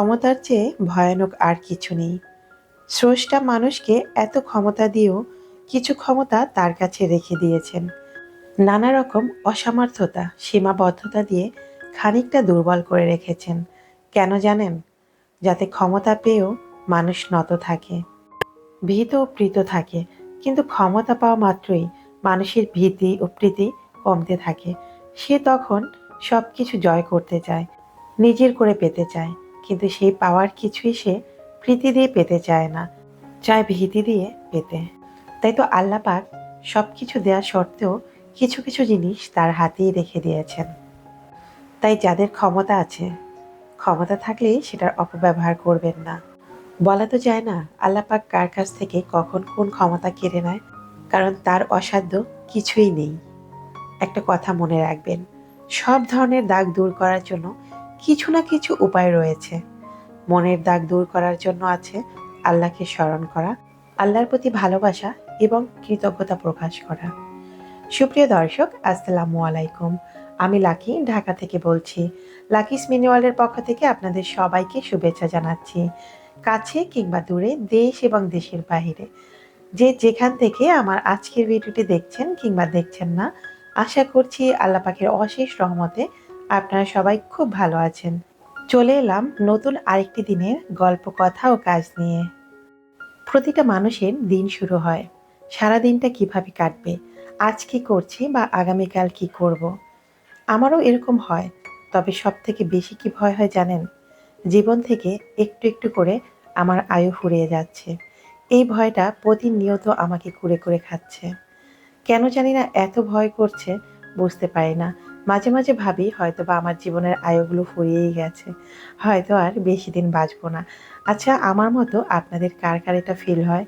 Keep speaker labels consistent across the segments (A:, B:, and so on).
A: ক্ষমতার চেয়ে ভয়ানক আর কিছু নেই। স্রষ্টা মানুষকে এত ক্ষমতা দিয়েও কিছু ক্ষমতা তার কাছে রেখে দিয়েছেন। নানা রকম অসামর্থ্যতা, সীমাবদ্ধতা দিয়ে খানিকটা দুর্বল করে রেখেছেন। কেন জানেন? যাতে ক্ষমতা পেয়েও মানুষ নত থাকে, ভীত ও প্রীত থাকে, কিন্তু ক্ষমতা পাওয়া মাত্রই মানুষের ভীতি ও প্রীতি কমতে থাকে। সে তখন সব কিছু জয় করতে চায়, নিজের করে পেতে চায়। কিন্তু সেই পাওয়ার কিছুই সে প্রীতি দিয়ে পেতে চায় না। চায় ভীতি দিয়ে পেতে। তাই তো আল্লাপাক সব কিছু দেওয়া সত্ত্বেও কিছু কিছু জিনিস তার হাতেই রেখে দিয়েছেন। তাই যাদের ক্ষমতা আছে, ক্ষমতা থাকলেই সেটার অপব্যবহার করবেন না। বলা তো যায় না আল্লাপাক কার কাছ থেকে কখন কোন ক্ষমতা কেড়ে নেয়, কারণ তার অসাধ্য কিছুই নেই। একটা কথা মনে রাখবেন, সব ধরনের দাগ দূর করার জন্য কিছু না কিছু উপায় রয়েছে। মনের দাগ দূর করার জন্য আছে আল্লাহকে স্মরণ করা, আল্লাহর প্রতি ভালোবাসা এবং কৃতজ্ঞতা প্রকাশ করা। সুপ্রিয় দর্শক, আসসালামু আলাইকুম। আমি লাকি, ঢাকা থেকে বলছি। লাকিস মিনিওয়ালের পক্ষ থেকে আপনাদের সবাইকে শুভেচ্ছা জানাচ্ছি। কাছে কিংবা দূরে, দেশ এবং দেশের বাইরে যে যেখান থেকে আমার আজকের ভিডিওটি দেখছেন কিংবা দেখছেন না, আশা করছি আল্লাহ পাখির অশেষ রহমতে আপনারা সবাই খুব ভালো আছেন। চলে এলাম নতুন আরেকটি দিনের গল্প, কথা ও কাজ নিয়ে। প্রতিটা মানুষের দিন শুরু হয়। সারা দিনটা কীভাবে কাটবে? আজ কি করছি বা আগামীকাল কি করব। আমারও এরকম হয়। তবে সব থেকে বেশি কি ভয় হয় জানেন? জীবন থেকে একটু একটু করে আমার আয়ু ফুরিয়ে যাচ্ছে। এই ভয়টা প্রতিনিয়ত আমাকে কুড়ে করে খাচ্ছে। কেন জানি না এত ভয় করছে, বুঝতে পারি না। মাঝে মাঝে ভাবি হয়তো বা আমার জীবনের আয়ুগুলো ফুরিয়েই গেছে, হয়তো আর বেশি দিন বাঁচবো না। আচ্ছা আমার মতো আপনাদের কার কার এটা ফিল হয়?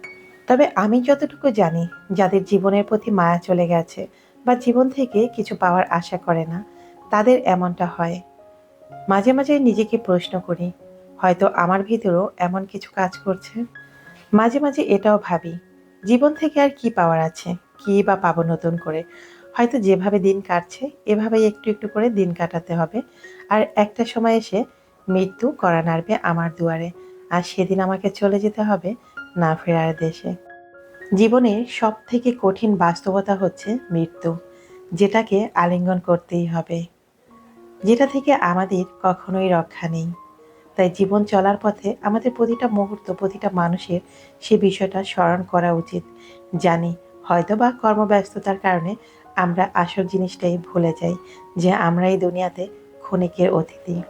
A: তবে আমি যতটুকু জানি, যাদের জীবনের প্রতি মায়া চলে গেছে বা জীবন থেকে কিছু পাওয়ার আশা করে না, তাদের এমনটা হয়। মাঝে মাঝে নিজেকে প্রশ্ন করি, হয়তো আমার ভিতরেও এমন কিছু কাজ করছে? মাঝে মাঝে এটাও ভাবি, জীবন থেকে আর কি পাওয়ার আছে? কি বা পাবো নতুন করে? হয়তো যেভাবে দিন কাটছে, এভাবেই একটু একটু করে দিন কাটাতে হবে। আর একটা সময় এসে মৃত্যু করা নাড়বে আমার দুয়ারে। আর সেদিন আমাকে চলে যেতে হবে না ফেরার দেশে। জীবনের সব থেকে কঠিন বাস্তবতা হচ্ছে মৃত্যু, যেটাকে আলিঙ্গন করতেই হবে। যেটা থেকে আমাদের কখনোই রক্ষা নেই। তাই জীবন চলার পথে আমাদের প্রতিটা মুহূর্ত, প্রতিটা মানুষের সে বিষয়টা স্মরণ করা উচিত। জানি হয়তো বা কর্মব্যস্ততার কারণে আমরা আসল জিনিসটাই ভুলে যাই যে আমরা এই দুনিয়াতে ক্ষণিকের অতিথি।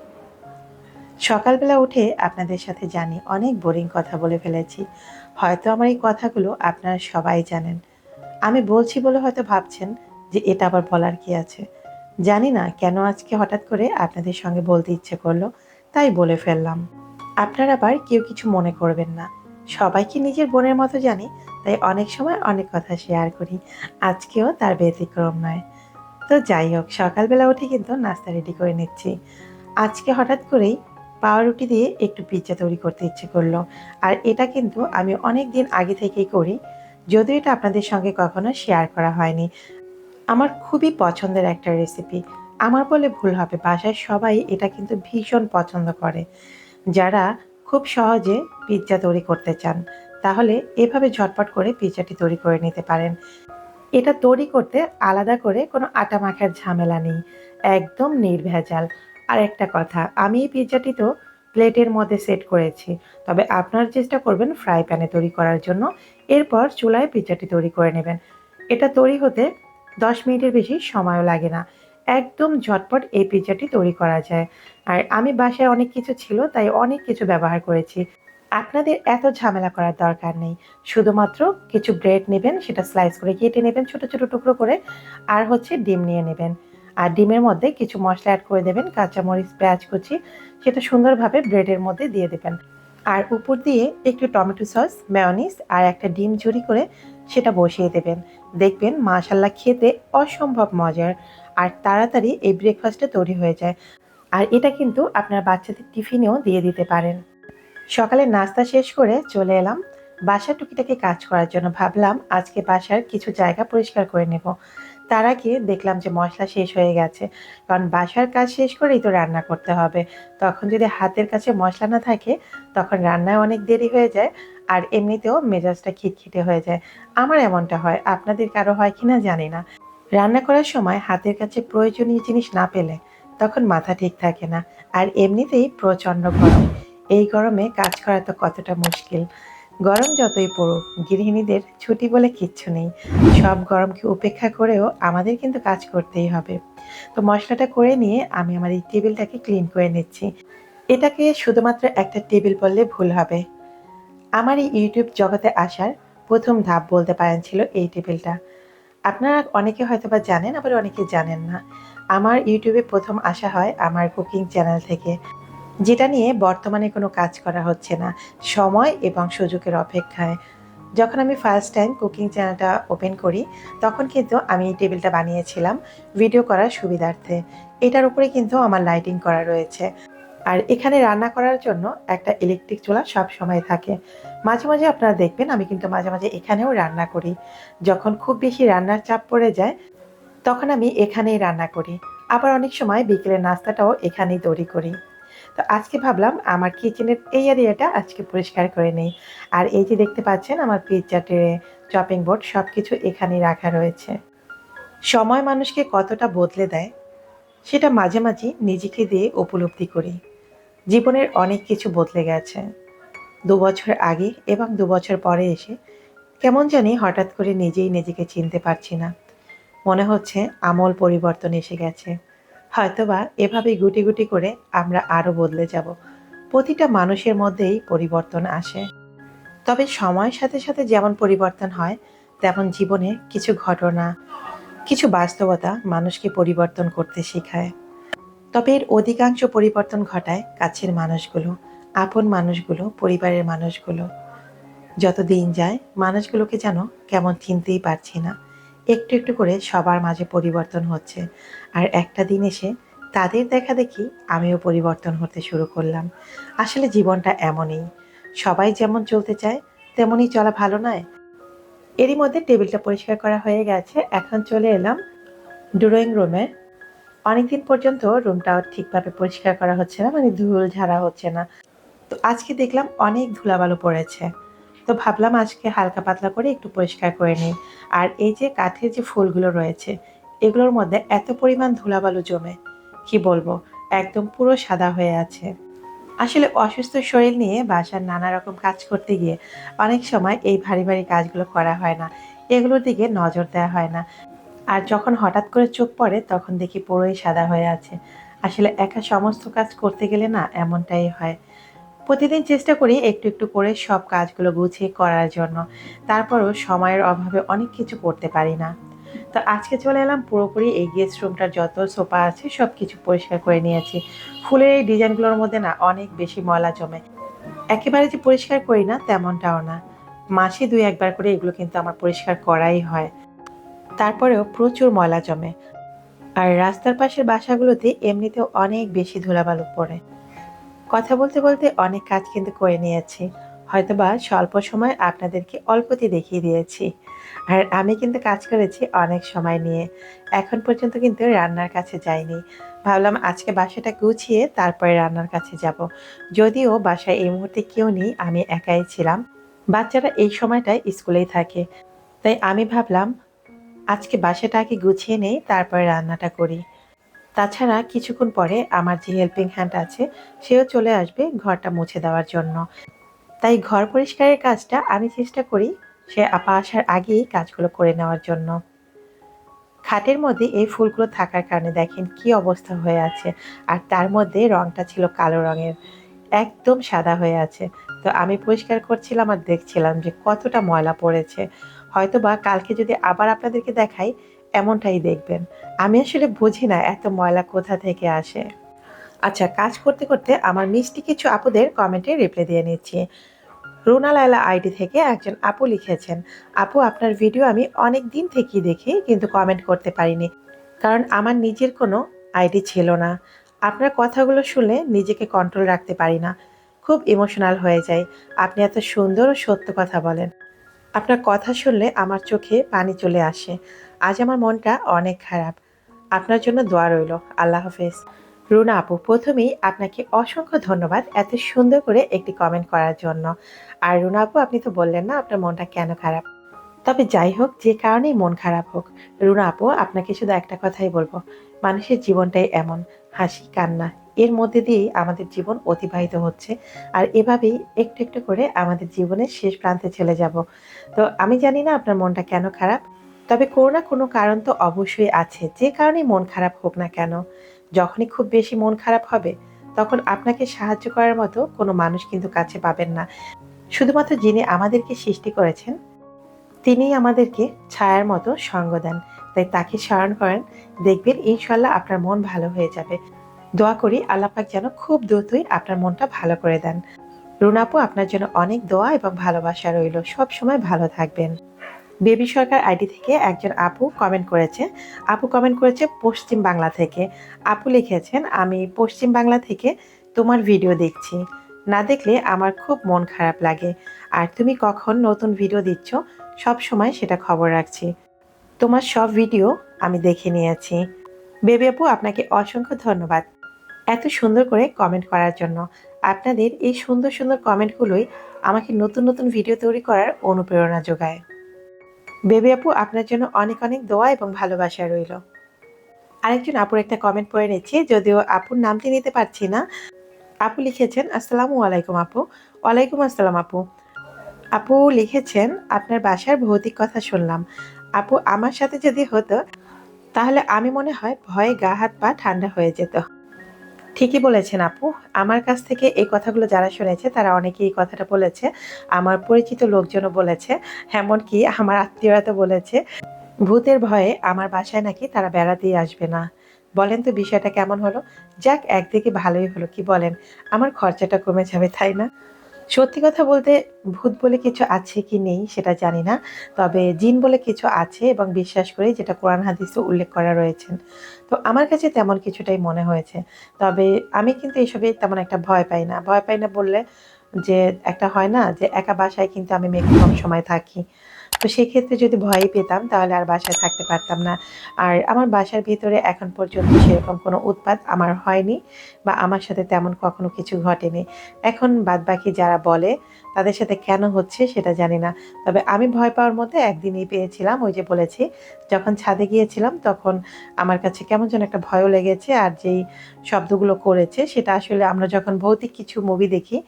A: সকালবেলা উঠে আপনাদের সাথে জানি অনেক বোরিং কথা বলে ফেলেছি। হয়তো আমার এই কথাগুলো আপনারা সবাই জানেন। আমি বলছি বলে হয়তো ভাবছেন যে এটা আবার বলার কি আছে। জানি না কেন আজকে হঠাৎ করে আপনাদের সঙ্গে বলতে ইচ্ছে করল, তাই বলে ফেললাম। আপনারা আবার কেউ কিছু মনে করবেন না। সবাইকে নিজের বোনের মতো জানি? তাই অনেক সময় অনেক কথা শেয়ার করি। আজকেও তার ব্যতিক্রম নয়। তো যাই হোক, সকালবেলা উঠে কিন্তু নাস্তা রেডি করে নিচ্ছি। আজকে হঠাৎ করেই পাউরুটি দিয়ে একটু পিৎজা তৈরি করতে ইচ্ছে করল। আর এটা কিন্তু আমি অনেক দিন আগে থেকেই করি, যদিও এটা আপনাদের সঙ্গে কখনো শেয়ার করা হয়নি। আমার খুবই পছন্দের একটা রেসিপি আমার বলে ভুল হবে বাসায় সবাই এটা কিন্তু ভীষণ পছন্দ করে। যারা খুব সহজে পিৎজা তৈরি করতে চান তাহলে এভাবে ঝটপট করে পিৎজাটি তৈরি করে নিতে পারেন। এটা তৈরি করতে আলাদা করে কোনো আটা মাখার ঝামেলা নেই, একদম নির্ভেজাল। আর একটা কথা, আমি এই পিৎজাটি তো প্লেটের মধ্যে সেট করেছি, তবে আপনার চেষ্টা করবেন ফ্রাই প্যানে তৈরি করার জন্য। এরপর চুলায় পিৎজাটি তৈরি করে নেবেন। এটা তৈরি হতে দশ মিনিটের বেশি সময়ও লাগে না। একদম ঝটপট এই পিৎজাটি তৈরি করা যায়। আর আমি বাসায় অনেক কিছু ছিল, তাই অনেক কিছু ব্যবহার করেছি। আপনাদের এত ঝামেলা করার দরকার নেই। শুধুমাত্র কিছু ব্রেড নেবেন, সেটা স্লাইস করে কেটে নেবেন, ছোট ছোট টুকরো করে, আর হচ্ছে ডিম নিয়ে নেবেন। আর ডিমের মধ্যে কিছু মশলা অ্যাড করে দেবেন, কাঁচামরিচ, পেঁয়াজ কুচি, সেটা সুন্দরভাবে ব্রেডের মধ্যে দিয়ে দেবেন। আর উপর দিয়ে একটু টমেটো সস মেয়নিস আর একটা ডিম ঝুরি করে সেটা বসিয়ে দেবেন। দেখবেন মাশাল্লাহ খেতে অসম্ভব মজার, আর তাড়াতাড়ি এই ব্রেকফাস্টটা তৈরি হয়ে যায়। আর এটা কিন্তু আপনার বাচ্চাদের টিফিনেও দিয়ে দিতে পারেন। সকালে নাস্তা শেষ করে চলে এলাম। বাসার টুকিটাকে কাজ করার জন্য ভাবলাম আজকে বাসার কিছু জায়গা পরিষ্কার করে নেব। তার আগে দেখলাম যে মশলা শেষ হয়ে গেছে। কারণ বাসার কাজ শেষ করেই তো রান্না করতে হবে। তখন যদি হাতের কাছে মশলা না থাকে, তখন রান্নায় অনেক দেরি হয়ে যায় আর এমনিতেও মেজাজটা খিটখিটে হয়ে যায়। আমার এমনটা হয়, আপনাদের কারও হয় কিনা জানি না। রান্না করার সময় হাতের কাছে প্রয়োজনীয় জিনিস না পেলে তখন মাথা ঠিক থাকে না। আর এমনিতেই প্রচণ্ড গরম। এই গরমে কাজ করা তো কতটা মুশকিল। গরম যতই পড়ুক, গৃহিণীদের ছুটি বলে কিচ্ছু নেই। সব গরমকে উপেক্ষা করেও আমাদের কিন্তু কাজ করতেই হবে। তো মশলাটা করে নিয়ে আমি আমার এই টেবিলটাকে ক্লিন করে নিচ্ছি। এটাকে শুধুমাত্র একটা টেবিল বললে ভুল হবে। আমার এই ইউটিউব জগতে আসার প্রথম ধাপ বলতে পারেন ছিল এই টেবিলটা। আপনারা অনেকে হয়তো বা জানেন, আবার অনেকে জানেন না। আমার ইউটিউবে প্রথম আসা হয় আমার কুকিং চ্যানেল থেকে। যেটা নিয়ে বর্তমানে কোনো কাজ করা হচ্ছে না। সময় এবং সুযোগের অপেক্ষায়। যখন আমি ফার্স্ট টাইম কুকিং চ্যানেলটা ওপেন করি, তখন কিন্তু আমি এই টেবিলটা বানিয়েছিলাম ভিডিও করার সুবিধার্থে। এটার উপরে কিন্তু আমার লাইটিং করা রয়েছে। আর এখানে রান্না করার জন্য একটা ইলেকট্রিক চুলা সব সময় থাকে। মাঝে মাঝে আপনারা দেখবেন, আমি কিন্তু মাঝে মাঝে এখানেও রান্না করি। যখন খুব বেশি রান্নার চাপ পড়ে যায়, তখন আমি এখানেই রান্না করি। আবার অনেক সময় বিকেলের নাস্তাটাও এখানেই তৈরি করি। তো আজকে ভাবলাম আমার কিচেনের এই এরিয়াটা আজকে পরিষ্কার করে নেই। আর এই যে দেখতে পাচ্ছেন, আমার পিৎজা ট্রে চপিং বোর্ড সব কিছু এখানেই রাখা রয়েছে। সময় মানুষকে কতটা বদলে দেয়, সেটা মাঝে মাঝে নিজেকে দিয়ে উপলব্ধি করি। জীবনের অনেক কিছু বদলে গেছে। দু বছর আগে এবং দু বছর পরে এসে কেমন জানি হঠাৎ করে নিজেই নিজেকে চিনতে পারছি না। মনে হচ্ছে আমল পরিবর্তন এসে গেছে। হয়তোবা এভাবে গুটি গুটি করে আমরা আরও বদলে যাব। প্রতিটা মানুষের মধ্যেই পরিবর্তন আসে। তবে সময়ের সাথে সাথে যেমন পরিবর্তন হয়, তেমন জীবনে কিছু ঘটনা, কিছু বাস্তবতা মানুষকে পরিবর্তন করতে শেখায়। তবে এর অধিকাংশ পরিবর্তন ঘটায় কাছের মানুষগুলো, আপন মানুষগুলো, পরিবারের মানুষগুলো। যত দিন যায়, মানুষগুলোকে যেন কেমন চিনতেই পারছি না। একটু একটু করে সবার মাঝে পরিবর্তন হচ্ছে। আর একটা দিন এসে তাদের দেখা দেখি আমিও পরিবর্তন হতে শুরু করলাম। আসলে জীবনটা এমনই। সবাই যেমন চলতে চায়, তেমনই চলা ভালো নয়। এরই মধ্যে টেবিলটা পরিষ্কার করা হয়ে গেছে। এখন চলে এলাম ড্রয়িং রুমে। অনেকদিন পর্যন্ত রুমটা ঠিকভাবে পরিষ্কার করা হচ্ছে না মানে ধুল ঝাড়া হচ্ছে না। তো আজকে দেখলাম অনেক ধুলাবালু পড়েছে। তো ভাবলাম আজকে হালকা পাতলা করে একটু পরিষ্কার করে নিই। আর এই যে কাঠের যে ফুলগুলো রয়েছে এগুলোর মধ্যে এত পরিমাণ ধুলাবালু জমে, কি বলব, একদম পুরো সাদা হয়ে আছে। আসলে অসুস্থ শরীর নিয়ে বাসার নানা রকম কাজ করতে গিয়ে অনেক সময় এই ভারী ভারী কাজগুলো করা হয় না। এগুলোর দিকে নজর দেওয়া হয় না। আর যখন হঠাৎ করে চোখ পড়ে, তখন দেখি পুরোই সাদা হয়ে আছে। আসলে একা সমস্ত কাজ করতে গেলে না এমনটাই হয়। প্রতিদিন চেষ্টা করি একটু একটু করে সব কাজগুলো গুছিয়ে করার জন্য। তারপরও সময়ের অভাবে অনেক কিছু করতে পারি না। তো আজকে চলে এলাম, পুরোপুরি এই গেস্ট রুমটার যত সোফা আছে সব কিছু পরিষ্কার করে নিয়েছি। ফুলের এই ডিজাইনগুলোর মধ্যে না অনেক বেশি ময়লা জমে। একেবারে যে পরিষ্কার করি না তেমনটাও না। মাসে দুই একবার করে এগুলো কিন্তু আমার পরিষ্কার করাই হয়। তারপরেও প্রচুর ময়লা জমে। আর রাস্তার পাশের বাসাগুলোতে এমনিতেও অনেক বেশি ধুলাবালু পড়ে। কথা বলতে বলতে অনেক কাজ কিন্তু করে নিয়েছি। হয়তোবা স্বল্প সময় আপনাদেরকে অল্পতে দেখিয়ে দিয়েছি। আর আমি কিন্তু কাজ করেছি অনেক সময় নিয়ে। এখন পর্যন্ত কিন্তু রান্নার কাছে যাইনি। ভাবলাম আজকে বাসাটা গুছিয়ে তারপরে রান্নার কাছে যাব। যদিও বাসায় এই মুহূর্তে কেউ নেই, আমি একাই ছিলাম। বাচ্চারা এই সময়টায় স্কুলেই থাকে। তাই আমি ভাবলাম, আজকে বাসাটা আগে গুছিয়ে নেই, তারপরে রান্নাটা করি। তাছাড়া কিছুক্ষণ পরে আমার যে হেল্পিং হ্যান্ড আছে, সেও চলে আসবে ঘরটা মুছে দেওয়ার জন্য। তাই ঘর পরিষ্কারের কাজটা আমি চেষ্টা করি সে আপা আসার আগেই কাজগুলো করে নেওয়ার জন্য। খাটের মধ্যে এই ফুলগুলো থাকার কারণে দেখেন কি অবস্থা হয়ে আছে। আর তার মধ্যে রংটা ছিল কালো রঙের, একদম সাদা হয়ে আছে। তো আমি পরিষ্কার করছিলাম আর দেখছিলাম যে কতটা ময়লা পড়েছে। হয়তো বা কালকে যদি আবার আপনাদেরকে দেখাই, এমনটাই দেখবেন। আমি আসলে বুঝি না এত ময়লা কোথা থেকে আসে। আচ্ছা কাজ করতে করতে আমার মিষ্টি কিছু আপুদের কমেন্টে রিপ্লাই দিয়ে নিচ্ছি। রুনা লায়লা আইডি থেকে একজন আপু লিখেছেন, আপু, আপনার ভিডিও আমি অনেক দিন থেকেই দেখি, কিন্তু কমেন্ট করতে পারিনি, কারণ আমার নিজের কোনো আইডি ছিল না। আপনার কথাগুলো শুনলে নিজেকে কন্ট্রোল রাখতে পারি না। খুব ইমোশনাল হয়ে যায় আপনি এত সুন্দর ও সত্য কথা বলেন। আপনার কথা শুনলে আমার চোখে পানি চলে আসে। আজ আমার মনটা অনেক খারাপ। আপনার জন্য দোয়া রইল। আল্লাহ হাফেজ। রুনা আপু, প্রথমেই আপনাকে অসংখ্য ধন্যবাদ এত সুন্দর করে একটি কমেন্ট করার জন্য। আর রুনা আপু, আপনি তো বললেন না আপনার মনটা কেন খারাপ। তবে যাই হোক, যে কারণেই মন খারাপ হোক, রুনা আপু, আপনাকে শুধু একটা কথাই বলব, মানুষের জীবনটাই এমন, হাসি, কান্না, এর মধ্যে দিয়েই আমাদের জীবন অতিবাহিত হচ্ছে, আর এভাবেই একটু একটু করে আমাদের জীবনের শেষ প্রান্তে চলে যাব। তো আমি জানি না আপনার মনটা কেন খারাপ, তবে কোনো না কোনো কারণ তো অবশ্যই আছে, যে কারণেই মন খারাপ হোক না কেন। যখনই খুব বেশি মন খারাপ হবে, তখন আপনাকে সাহায্য করার মতো কোনো মানুষ কিন্তু কাছে পাবেন না। শুধুমাত্র যিনি আমাদেরকে সৃষ্টি করেছেন, তিনিই আমাদেরকে ছায়ার মতো সঙ্গ দেন। তাই তাকে স্মরণ করেন, দেখবেন ইনশাল্লাহ আপনার মন ভালো হয়ে যাবে। দোয়া করি আল্লাপাক যেন খুব দ্রুতই আপনার মনটা ভালো করে দেন। রুনাপু আপনার জন্য অনেক দোয়া এবং ভালোবাসা রইল। সব সময় ভালো থাকবেন। বেবি সরকার আইডি থেকে একজন আপু কমেন্ট করেছে। আপু কমেন্ট করেছে পশ্চিম বাংলা থেকে। আপু লিখেছেন, আমি পশ্চিম বাংলা থেকে তোমার ভিডিও দেখছি। না দেখলে আমার খুব মন খারাপ লাগে। আর তুমি কখন নতুন ভিডিও দিচ্ছ, সব সময় সেটা খবর রাখছি। তোমার সব ভিডিও আমি দেখে নিয়েছি। বেবি আপু, আপনাকে অসংখ্য ধন্যবাদ এত সুন্দর করে কমেন্ট করার জন্য। আপনাদের এই সুন্দর সুন্দর কমেন্টগুলোই আমাকে নতুন নতুন ভিডিও তৈরি করার অনুপ্রেরণা যোগায়। বেবি আপু, আপনার জন্য অনেক অনেক দোয়া এবং ভালোবাসা রইল। আরেকজন আপুর একটা কমেন্ট পড়ে নিচ্ছি, যদিও আপুর নামটি নিতে পারছি না। আপু লিখেছেন, আসসালামু আলাইকুম আপু। ওয়ালাইকুম আসসালাম আপু। আপু লিখেছেন, আপনার বাসার ভৌতিক কথা শুনলাম। আপু, আমার সাথে যদি হতো, তাহলে আমি মনে হয় ভয়ে গা, হাত, পা ঠান্ডা হয়ে যেত। ঠিকই বলেছেন আপু। আমার কাছ থেকে এই কথাগুলো যারা শুনেছে, তারা অনেকেই এই কথাটা বলেছে। আমার পরিচিত লোকজনও বলেছে, এমনকি আমার আত্মীয়রা তো বলেছে। ভূতের ভয়ে আমার বাসায় নাকি তারা বেড়াতেই আসবে না। বলেন তো বিষয়টা কেমন হলো? যাক, একদিকে ভালোই হলো, কি বলেন? আমার খরচাটা কমে যাবে, তাই না? সত্যি কথা বলতে ভূত বলে কিছু আছে কি নেই সেটা জানি না, তবে জিন বলে কিছু আছে এবং বিশ্বাস করি যেটা কোরআন হাদিসে উল্লেখ করা রয়েছেন তো আমার কাছে তেমন কিছুটাই মনে হয়েছে, তবে আমি কিন্তু এসবে তেমন একটা ভয় পাই না। ভয় পাই না বললে যে একটা হয় না যে একা বাসায় কিন্তু আমি মেক্সিমাম সময় থাকি। তো সেক্ষেত্রে যদি ভয়ই পেতাম, তাহলে আর বাসায় থাকতে পারতাম না। আর আমার বাসার ভিতরে এখন পর্যন্ত সেরকম কোনো উৎপাত আমার হয়নি বা আমার সাথে তেমন কখনো কিছু ঘটেনি। এখন বাদবাকি যারা বলে, তাদের সাথে কেন হচ্ছে সেটা জানি না। তবে আমি ভয় পাওয়ার মধ্যে একদিনই পেয়েছিলাম, ওই যে বলেছি, যখন ছাদে গিয়েছিলাম তখন আমার কাছে কেমন যেন একটা ভয়ও লেগেছে আর যেই শব্দগুলো করেছে, সেটা আসলে আমরা যখন ভৌতিক কিছু মুভি দেখি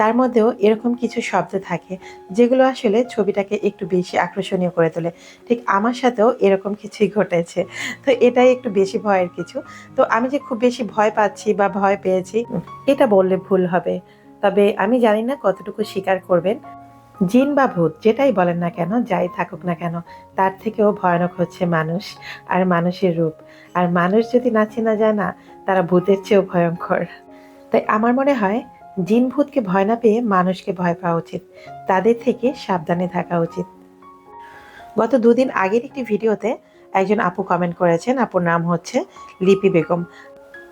A: তার মধ্যেও এরকম কিছু শব্দ থাকে, যেগুলো আসলে ছবিটাকে একটু বেশি আকর্ষণীয় করে তোলে। ঠিক আমার সাথেও এরকম কিছুই ঘটেছে। তো এটাই একটু বেশি ভয়ের কিছু। তো আমি যে খুব বেশি ভয় পাচ্ছি বা ভয় পেয়েছি, এটা বললে ভুল হবে। তবে আমি জানি না কতটুকু স্বীকার করবেন। জিন বা ভূত, যেটাই বলেন না কেন, যাই থাকুক না কেন, তার থেকেও ভয়ানক হচ্ছে মানুষ আর মানুষের রূপ। আর মানুষ যদি না যায় না, তারা ভূতের চেয়েও ভয়ঙ্কর। তাই আমার মনে হয় জিন ভূতকে ভয় না পেয়ে মানুষকে ভয় পাওয়া উচিত। তাদের থেকে সাবধানে থাকা উচিত। গত দুদিন আগের একটি ভিডিওতে একজন আপু কমেন্ট করেছেন, আপুর নাম হচ্ছে লিপি বেগম।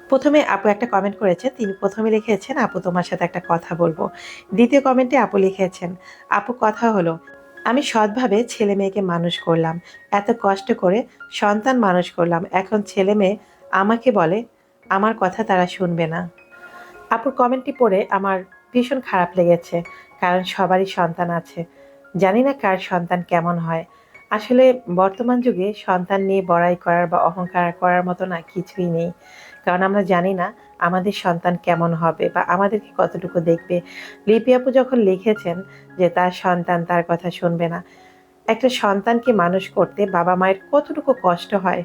A: প্রথমে আপু একটা কমেন্ট করেছে, তিনি প্রথমে লিখেছেন, আপু, তোমার সাথে একটা কথা বলব। দ্বিতীয় কমেন্টে আপু লিখেছেন, আপু, কথা হলো, আমি সৎভাবে ছেলে মেয়েকে মানুষ করলাম, এত কষ্ট করে সন্তান মানুষ করলাম, এখন ছেলে মেয়ে আমাকে বলে, আমার কথা তারা শুনবে না। আপুর কমেন্টটি পড়ে আমার ভীষণ খারাপ লেগেছে, কারণ সবারই সন্তান আছে। জানি না কার সন্তান কেমন হয়। আসলে বর্তমান যুগে সন্তান নিয়ে বড়াই করার বা অহংকার করার মতো না কিছুই নেই। কারণ আমরা জানি না আমাদের সন্তান কেমন হবে বা আমাদেরকে কতটুকু দেখবে। লিপি আপু যখন লিখেছেন যে তার সন্তান তার কথা শুনবে না, একটা সন্তানকে মানুষ করতে বাবা মায়ের কতটুকু কষ্ট হয়,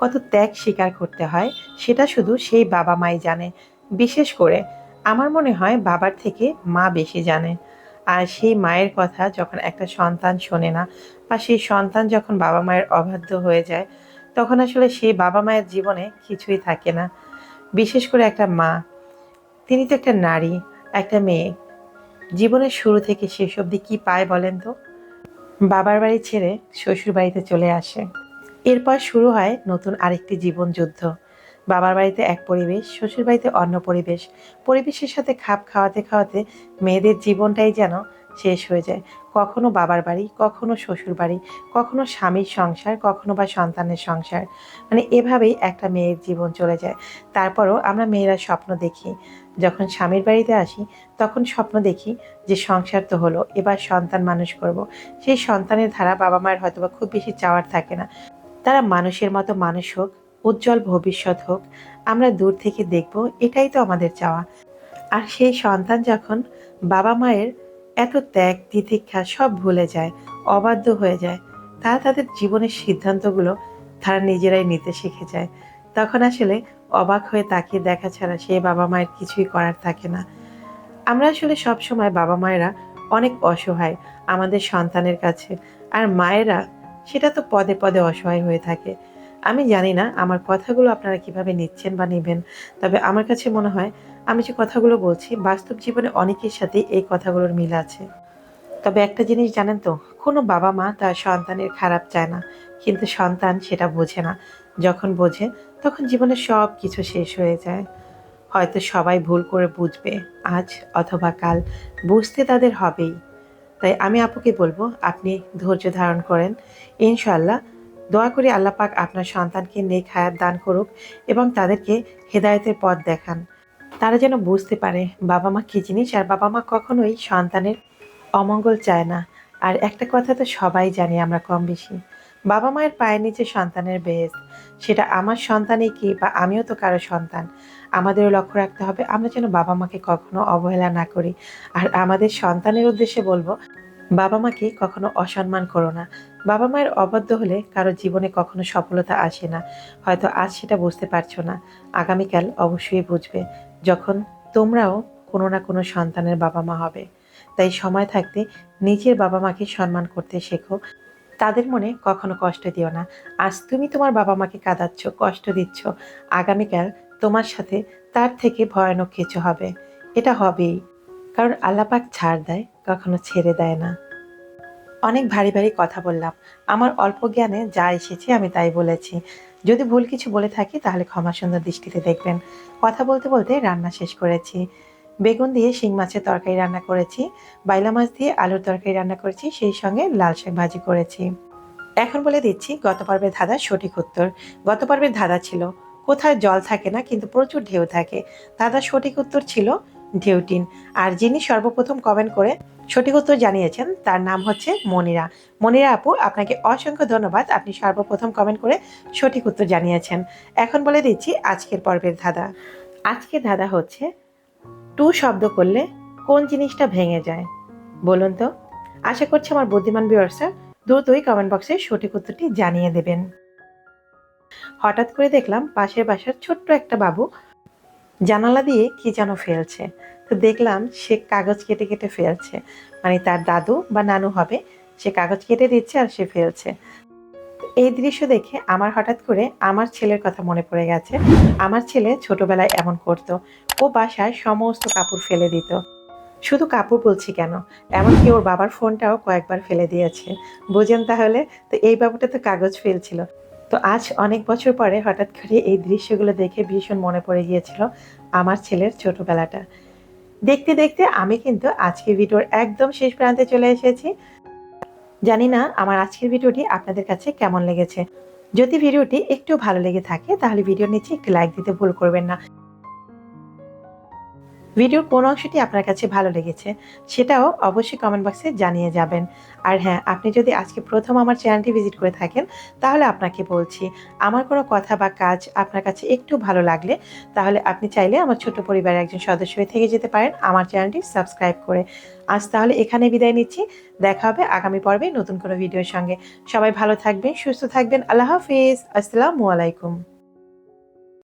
A: কত ত্যাগ স্বীকার করতে হয়, সেটা শুধু সেই বাবা মাই জানে। বিশেষ করে আমার মনে হয় বাবার থেকে মা বেশি জানে। আর সেই মায়ের কথা যখন একটা সন্তান শোনে না বা সেই সন্তান যখন বাবা মায়ের অবাধ্য হয়ে যায়, তখন আসলে সেই বাবা মায়ের জীবনে কিছুই থাকে না। বিশেষ করে একটা মা, তিনি তো একটা নারী, একটা মেয়ে। জীবনের শুরু থেকে শেষ অবধি কী পায় বলেন তো? বাবার বাড়ি ছেড়ে শ্বশুর বাড়িতে চলে আসে। এরপর শুরু হয় নতুন আরেকটি জীবন যুদ্ধ বাবার বাড়িতে এক পরিবেশ, শ্বশুর বাড়িতে অন্য পরিবেশ। পরিবেশের সাথে খাপ খাওয়াতে খাওয়াতে মেয়েদের জীবনটাই যেন শেষ হয়ে যায়। কখনো বাবার বাড়ি, কখনো শ্বশুর বাড়ি, কখনো স্বামীর সংসার, কখনো বা সন্তানের সংসার। মানে এভাবেই একটা মেয়ের জীবন চলে যায়। তারপরও আমরা মেয়েরা স্বপ্ন দেখি। যখন স্বামীর বাড়িতে আসি, তখন স্বপ্ন দেখি যে সংসার তো হলো, এবার সন্তান মানুষ করব। সেই সন্তানের ধারা বাবা মায়ের হয়তো বা খুব বেশি চাওয়ার থাকে না। তারা মানুষের মতো মানুষ হোক উজ্জ্বল ভবিষ্যৎ হোক, আমরা দূর থেকে দেখব, এটাই তো আমাদের চাওয়া। আর সেই সন্তান যখন বাবা মায়ের এত ত্যাগ, তিতিক্ষা সব ভুলে যায়, অবাধ্য হয়ে যায় তারা তাদের জীবনের সিদ্ধান্তগুলো তারা নিজেরাই নিতে শিখে যায়। তখন আসলে অবাক হয়ে তাকিয়ে দেখা ছাড়া সেই বাবা মায়ের কিছুই করার থাকে না। আমরা আসলে সব সময় বাবা মায়েরা অনেক অসহায় আমাদের সন্তানের কাছে, আর মায়েরা সেটা তো পদে পদে অসহায় হয়ে থাকে। আমি জানি না আমার কথাগুলো আপনারা কীভাবে নিচ্ছেন বা নেবেন, তবে আমার কাছে মনে হয় আমি যে কথাগুলো বলছি বাস্তব জীবনে অনেকের সাথেই এই কথাগুলোর মিল আছে। তবে একটা জিনিস জানেন তো, কোনো বাবা মা তার সন্তানের খারাপ চায় না, কিন্তু সন্তান সেটা বোঝে না। যখন বোঝে, তখন জীবনে সব কিছু শেষ হয়ে যায়। হয়তো সবাই ভুল করে বুঝবে, আজ অথবা কাল বুঝতে তাদের হবেই। তাই আমি আপুকে বলব, আপনি ধৈর্য ধারণ করেন। ইনশাল্লাহ দোয়া করি আল্লাহ পাক আপনার সন্তানকে নেক হায়াত দান করুক এবং তাদেরকে হেদায়েতের পথ দেখান। তারা যেন বুঝতে পারে বাবা মা কী জিনিস আর বাবা মা কখনোই সন্তানের অমঙ্গল চায় না। আর একটা কথা তো সবাই জানি, আমরা কম বেশি। বাবা মায়ের পায়ের নিচে সন্তানের বেশ। সেটা আমার সন্তানই কি বা আমিও তো কারও সন্তান? আমাদেরও লক্ষ্য রাখতে হবে, আমরা যেন বাবা মাকে কখনো অবহেলা না করি। আর আমাদের সন্তানের উদ্দেশ্যে বলব বাবা মাকে কখনো অসম্মান করো না। বাবা মায়ের অবাধ্য হলে কারও জীবনে কখনো সফলতা আসে না। হয়তো আজ সেটা বুঝতে পারছ না। আগামীকাল অবশ্যই বুঝবে, যখন তোমরাও কোনো না কোনো সন্তানের বাবা মা হবে। তাই সময় থাকতে নিজের বাবা মাকে সম্মান করতে শেখো। তাদের মনে কখনো কষ্ট দিও না। আজ তুমি তোমার বাবা মাকে কাঁদাচ্ছ, কষ্ট দিচ্ছ। আগামীকাল তোমার সাথে তার থেকে ভয়ানক কিছু হবে। এটা হবেই। কারণ আল্লাপাক ছাড় দেয়, কখনো ছেড়ে দেয় না। অনেক ভারী ভারী কথা বললাম। আমার অল্প জ্ঞানে যা এসেছে আমি তাই বলেছি। যদি ভুল কিছু বলে থাকি তাহলে ক্ষমা সুন্দর দৃষ্টিতে দেখবেন। কথা বলতে বলতে রান্না শেষ করেছি। বেগুন দিয়ে শিং মাছের তরকারি রান্না করেছি। বাইলা মাছ দিয়ে আলুর তরকারি রান্না করেছি। সেই সঙ্গে লাল শাক ভাজি করেছি। এখন বলে দিচ্ছি, গত পর্বের ধাঁধা সঠিক উত্তর। গত পর্বের ধাঁধা ছিল, কোথায় জল থাকে না, কিন্তু প্রচুর ঢেউ থাকে। ধাঁধার সঠিক উত্তর ছিল ঢেউটিন আর যিনি সর্বপ্রথম কমেন্ট করে সঠিক উত্তর জানিয়েছেন, তার নাম হচ্ছে মনিরা। মনিরা আপু, আপনাকে অসংখ্য ধন্যবাদ। আপনি সর্বপ্রথম কমেন্ট করে সঠিক উত্তর জানিয়েছেন। এখন বলে দিচ্ছি আজকের পর্বের ধাঁধা। আজকের ধাঁধা হচ্ছে, টু শব্দ করলে কোন জিনিসটা ভেঙে যায়? বলুন তো। আশা করছি আমার বুদ্ধিমান বিয়ার্সরা দ্রুতই কমেন্ট বক্সে সঠিক উত্তরটি জানিয়ে দেবেন। হঠাৎ করে দেখলাম পাশের বাসার ছোট্ট একটা বাবু জানালা দিয়ে কি যেন ফেলছে। তো দেখলাম সে কাগজ কেটে কেটে ফেলছে। মানে তার দাদু বা নানু হবে, সে কাগজ কেটে দিচ্ছে আর সে ফেলছে। এই দৃশ্য দেখে আমার হঠাৎ করে আমার ছেলের কথা মনে পড়ে গেছে। আমার ছেলে ছোটবেলায় এমন করতো। ও বাসায় সমস্ত কাপড় ফেলে দিত। শুধু কাপড় বলছি কেন? এমনকি ওর বাবার ফোনটাও কয়েকবার ফেলে দিয়েছে। বুঝেন তাহলে? তো এই বাবুটা তো কাগজ ফেলছিল। তো আজ অনেক বছর পরে হঠাৎ করে এই দৃশ্যগুলো দেখে ভীষণ মনে পড়ে গিয়েছিল আমার ছেলের ছোটবেলাটা। দেখতে দেখতে আমি কিন্তু আজকের ভিডিওর একদম শেষ প্রান্তে চলে এসেছি। জানি না আমার আজকের ভিডিওটি আপনাদের কাছে কেমন লেগেছে। যদি ভিডিওটি একটু ভালো লেগে থাকে তাহলে ভিডিওর নিচে একটি লাইক দিতে ভুল করবেন না। ভিডিওর কোন অংশটি আপনার কাছে ভালো লেগেছে সেটাও অবশ্যই কমেন্ট বক্সে জানিয়ে যাবেন। আর হ্যাঁ আপনি যদি আজকে প্রথম আমার চ্যানেলটি ভিজিট করে থাকেন, তাহলে আপনাকে বলছি, আমার কোনো কথা বা কাজ আপনার কাছে একটু ভালো লাগলে, তাহলে আপনি চাইলে আমার ছোট পরিবারের একজন সদস্য হয়ে থেকে যেতে পারেন, আমার চ্যানেলটি সাবস্ক্রাইব করে। আজ তাহলে এখানে বিদায় নিচ্ছি, দেখা হবে আগামী পর্বে নতুন কোনো ভিডিওর সঙ্গে। সবাই ভালো থাকবেন, সুস্থ থাকবেন, আল্লাহ হাফিজ, আসসালামু আলাইকুম।